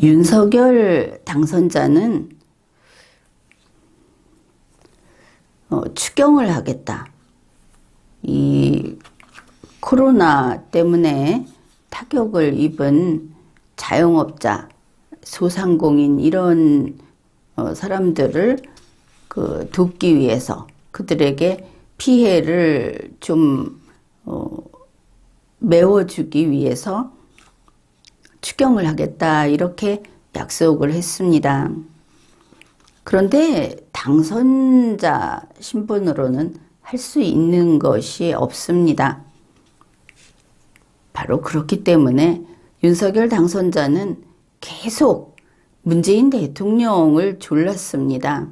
윤석열 당선자는 어, 추경을 하겠다. 이 코로나 때문에 타격을 입은 자영업자, 소상공인 이런 어, 사람들을 그 돕기 위해서 그들에게 피해를 좀 어, 메워주기 위해서 추경을 하겠다 이렇게 약속을 했습니다. 그런데 당선자 신분으로는 할 수 있는 것이 없습니다. 바로 그렇기 때문에 윤석열 당선자는 계속 문재인 대통령을 졸랐습니다.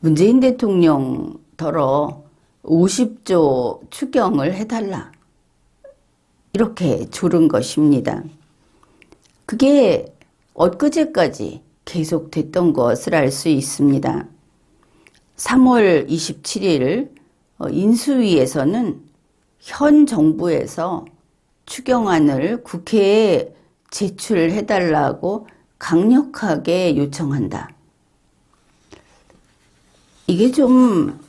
문재인 대통령더러 50조 추경을 해달라. 이렇게 조른 것입니다. 그게 엊그제까지 계속됐던 것을 알 수 있습니다. 3월 27일 어, 인수위에서는 현 정부에서 추경안을 국회에 제출해달라고 강력하게 요청한다. 이게 좀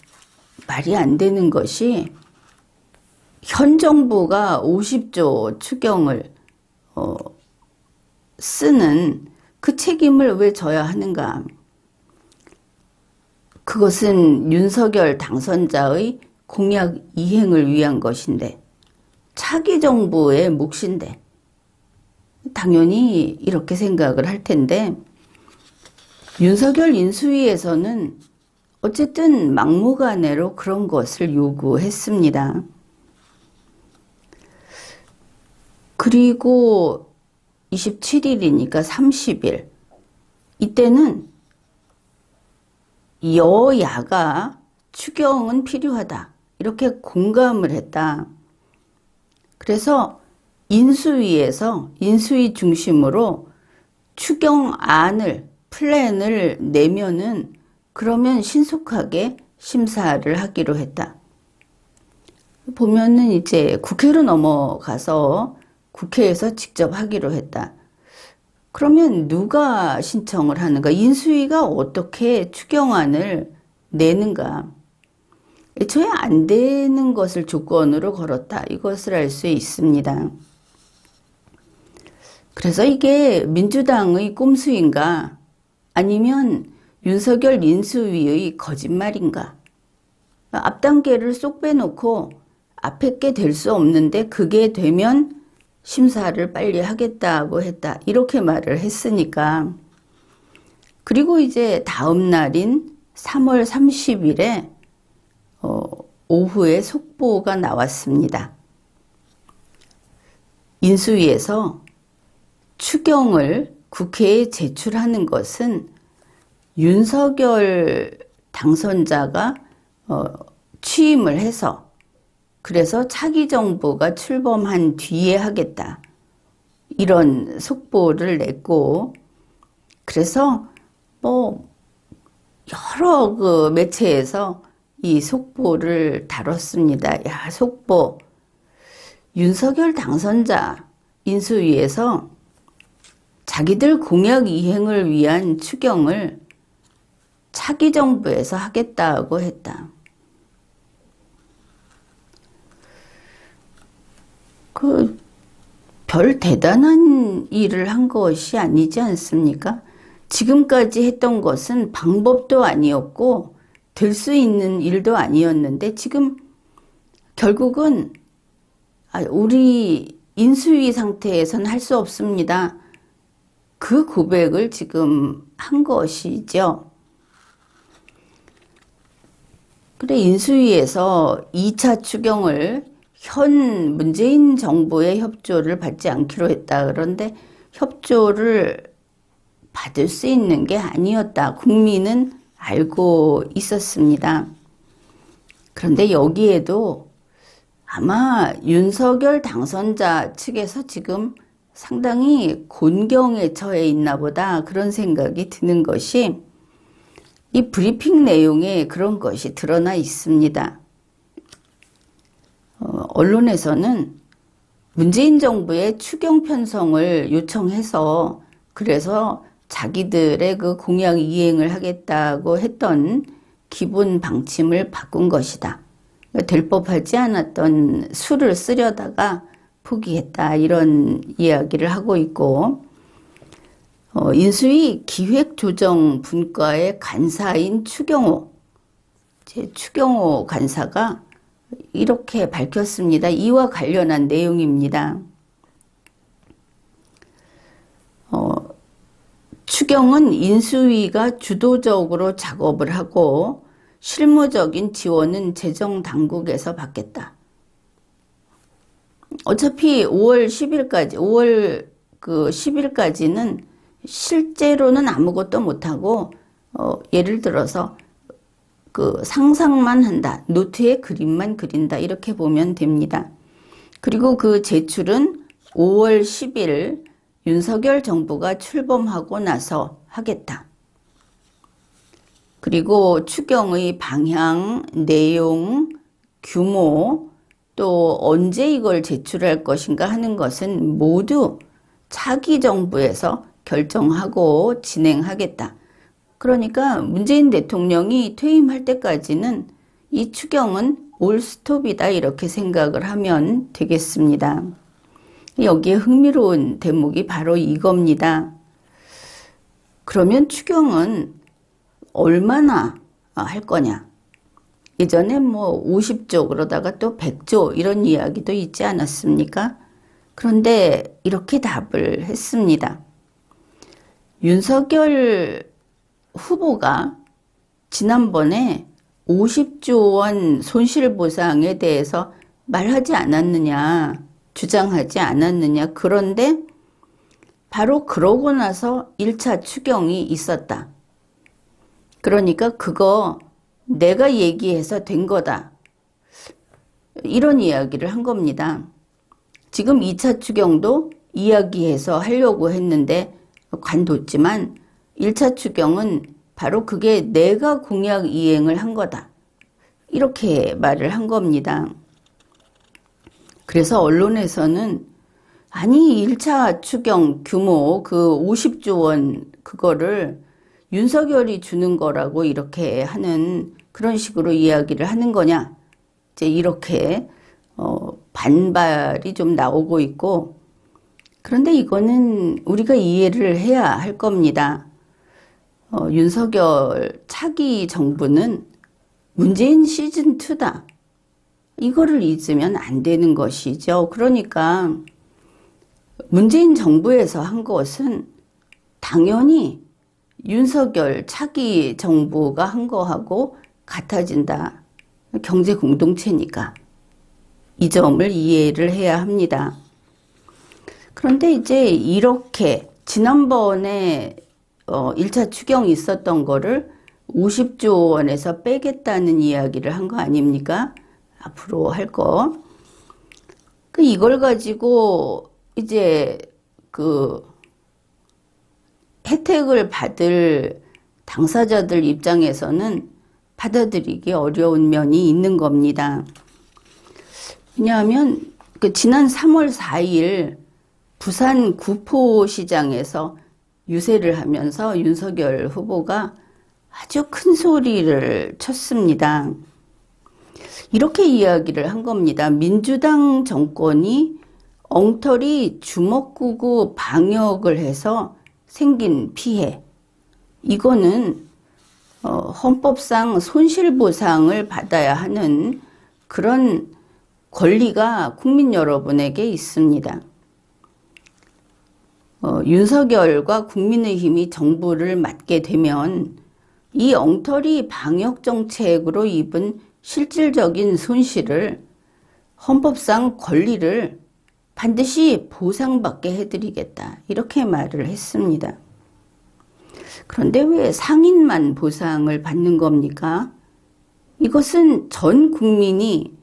말이 안 되는 것이 현 정부가 50조 추경을 어, 쓰는 그 책임을 왜 져야 하는가? 그것은 윤석열 당선자의 공약 이행을 위한 것인데, 차기 정부의 몫인데, 당연히 이렇게 생각을 할 텐데, 윤석열 인수위에서는 어쨌든 막무가내로 그런 것을 요구했습니다. 그리고 27일이니까 30일. 이때는 여야가 추경은 필요하다. 이렇게 공감을 했다. 그래서 인수위에서 인수위 중심으로 추경안을 플랜을 내면은 그러면 신속하게 심사를 하기로 했다. 보면은 이제 국회로 넘어가서 국회에서 직접 하기로 했다. 그러면 누가 신청을 하는가? 인수위가 어떻게 추경안을 내는가? 애초에 안 되는 것을 조건으로 걸었다. 이것을 알 수 있습니다. 그래서 이게 민주당의 꼼수인가? 아니면 윤석열 인수위의 거짓말인가? 앞 단계를 쏙 빼놓고 앞에 게 될 수 없는데 그게 되면 심사를 빨리 하겠다고 했다. 이렇게 말을 했으니까. 그리고 이제 다음 날인 3월 30일에 어, 오후에 속보가 나왔습니다. 인수위에서 추경을 국회에 제출하는 것은 윤석열 당선자가 어, 취임을 해서 그래서 차기 정부가 출범한 뒤에 하겠다. 이런 속보를 냈고, 그래서 뭐, 여러 그 매체에서 이 속보를 다뤘습니다. 야, 속보. 윤석열 당선자 인수위에서 자기들 공약 이행을 위한 추경을 차기 정부에서 하겠다고 했다. 그, 별 대단한 일을 한 것이 아니지 않습니까? 지금까지 했던 것은 방법도 아니었고, 될 수 있는 일도 아니었는데, 지금 결국은, 아, 우리 인수위 상태에선 할 수 없습니다. 그 고백을 지금 한 것이죠. 그래, 인수위에서 2차 추경을 현 문재인 정부의 협조를 받지 않기로 했다. 그런데 협조를 받을 수 있는 게 아니었다. 국민은 알고 있었습니다. 그런데 여기에도 아마 윤석열 당선자 측에서 지금 상당히 곤경에 처해 있나 보다 그런 생각이 드는 것이 이 브리핑 내용에 그런 것이 드러나 있습니다. 어, 언론에서는 문재인 정부의 추경 편성을 요청해서 그래서 자기들의 그 공약 이행을 하겠다고 했던 기본 방침을 바꾼 것이다. 될 법하지 않았던 수를 쓰려다가 포기했다. 이런 이야기를 하고 있고, 어, 인수위 기획조정 분과의 간사인 추경호, 제 추경호 간사가 이렇게 밝혔습니다. 이와 관련한 내용입니다. 어, 추경은 인수위가 주도적으로 작업을 하고 실무적인 지원은 재정 당국에서 받겠다. 어차피 5월 10일까지, 5월 그 10일까지는 실제로는 아무것도 못하고, 어, 예를 들어서 그 상상만 한다. 노트에 그림만 그린다. 이렇게 보면 됩니다. 그리고 그 제출은 5월 10일 윤석열 정부가 출범하고 나서 하겠다. 그리고 추경의 방향, 내용, 규모, 또 언제 이걸 제출할 것인가 하는 것은 모두 차기 정부에서 결정하고 진행하겠다. 그러니까 문재인 대통령이 퇴임할 때까지는 이 추경은 올 스톱이다 이렇게 생각을 하면 되겠습니다. 여기에 흥미로운 대목이 바로 이겁니다. 그러면 추경은 얼마나 할 거냐? 예전에 뭐 50조 그러다가 또 100조 이런 이야기도 있지 않았습니까? 그런데 이렇게 답을 했습니다. 윤석열 후보가 지난번에 50조 원 손실보상에 대해서 말하지 않았느냐, 주장하지 않았느냐. 그런데 바로 그러고 나서 1차 추경이 있었다. 그러니까 그거 내가 얘기해서 된 거다. 이런 이야기를 한 겁니다. 지금 2차 추경도 이야기해서 하려고 했는데 관뒀지만 1차 추경은 바로 그게 내가 공약 이행을 한 거다. 이렇게 말을 한 겁니다. 그래서 언론에서는 아니 1차 추경 규모 그 50조 원 그거를 윤석열이 주는 거라고 이렇게 하는 그런 식으로 이야기를 하는 거냐. 이제 이렇게 어 반발이 좀 나오고 있고 그런데 이거는 우리가 이해를 해야 할 겁니다. 어, 윤석열 차기 정부는 문재인 시즌 2다. 이거를 잊으면 안 되는 것이죠. 그러니까 문재인 정부에서 한 것은 당연히 윤석열 차기 정부가 한 거하고 같아진다. 경제 공동체니까. 이 점을 이해를 해야 합니다. 그런데 이제 이렇게 지난번에 어 1차 추경이 있었던 거를 50조 원에서 빼겠다는 이야기를 한 거 아닙니까? 앞으로 할 거. 그 이걸 가지고 이제 그 혜택을 받을 당사자들 입장에서는 받아들이기 어려운 면이 있는 겁니다. 왜냐하면 그 지난 3월 4일 부산 구포시장에서 유세를 하면서 윤석열 후보가 아주 큰 소리를 쳤습니다. 이렇게 이야기를 한 겁니다. 민주당 정권이 엉터리 주먹구구 방역을 해서 생긴 피해. 이거는 어, 헌법상 손실보상을 받아야 하는 그런 권리가 국민 여러분에게 있습니다. 어, 윤석열과 국민의힘이 정부를 맡게 되면 이 엉터리 방역 정책으로 입은 실질적인 손실을 헌법상 권리를 반드시 보상받게 해드리겠다. 이렇게 말을 했습니다. 그런데 왜 상인만 보상을 받는 겁니까? 이것은 전 국민이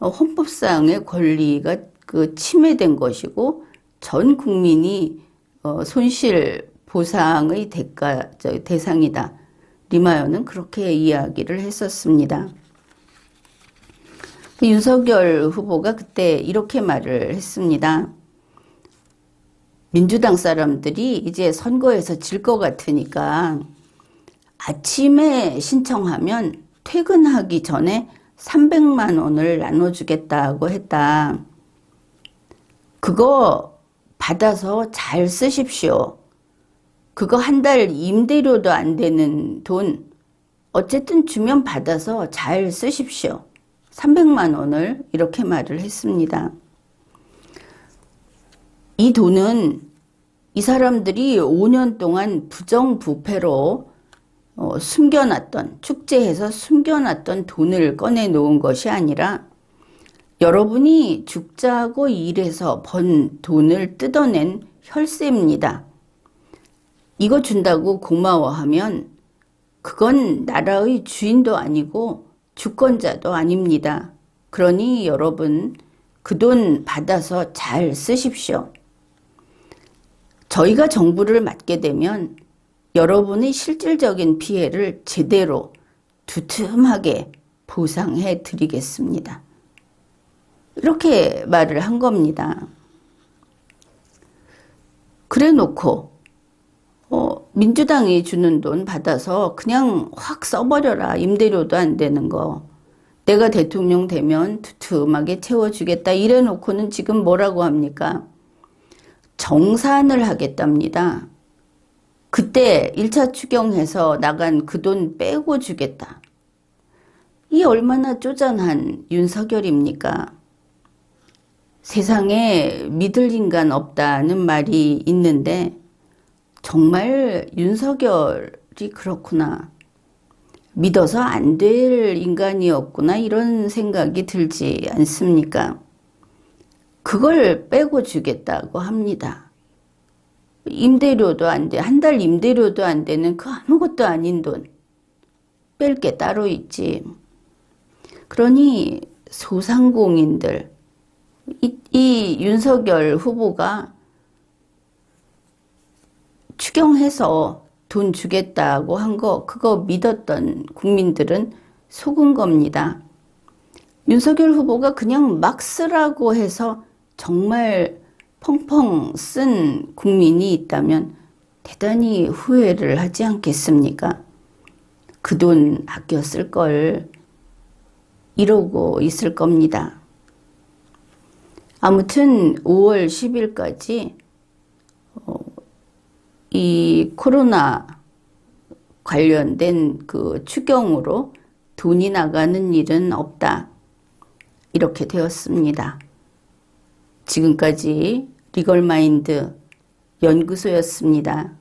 헌법상의 권리가 그 침해된 것이고 전 국민이 어, 손실 보상의 대가 대상이다. 리마요는 그렇게 이야기를 했었습니다. 윤석열 후보가 그때 이렇게 말을 했습니다. 민주당 사람들이 이제 선거에서 질 것 같으니까 아침에 신청하면 퇴근하기 전에 300만 원을 나눠주겠다고 했다. 그거 받아서 잘 쓰십시오. 그거 한 달 임대료도 안 되는 돈 어쨌든 주면 받아서 잘 쓰십시오. 300만 원을 이렇게 말을 했습니다. 이 돈은 이 사람들이 5년 동안 부정부패로 어, 숨겨놨던 축제에서 숨겨놨던 돈을 꺼내 놓은 것이 아니라 여러분이 죽자고 일해서 번 돈을 뜯어낸 혈세입니다. 이거 준다고 고마워하면 그건 나라의 주인도 아니고 주권자도 아닙니다. 그러니 여러분 그 돈 받아서 잘 쓰십시오. 저희가 정부를 맡게 되면 여러분의 실질적인 피해를 제대로 두툼하게 보상해 드리겠습니다. 이렇게 말을 한 겁니다. 그래 놓고 어, 민주당이 주는 돈 받아서 그냥 확 써버려라. 임대료도 안 되는 거. 내가 대통령 되면 두툼하게 채워주겠다. 이래 놓고는 지금 뭐라고 합니까? 정산을 하겠답니다. 그때 1차 추경해서 나간 그 돈 빼고 주겠다. 이 얼마나 쪼잔한 윤석열입니까? 세상에 믿을 인간 없다는 말이 있는데 정말 윤석열이 그렇구나. 믿어서 안 될 인간이었구나. 이런 생각이 들지 않습니까? 그걸 빼고 주겠다고 합니다. 임대료도 안 돼. 한 달 임대료도 안 되는 그 아무것도 아닌 돈. 뺄 게 따로 있지. 그러니 소상공인들, 이, 이 윤석열 후보가 추경해서 돈 주겠다고 한 거, 그거 믿었던 국민들은 속은 겁니다. 윤석열 후보가 그냥 막 쓰라고 해서 정말 펑펑 쓴 국민이 있다면 대단히 후회를 하지 않겠습니까? 그 돈 아껴 쓸 걸 이러고 있을 겁니다. 아무튼 5월 10일까지 어, 이 코로나 관련된 그 추경으로 돈이 나가는 일은 없다. 이렇게 되었습니다. 지금까지 리걸마인드 연구소였습니다.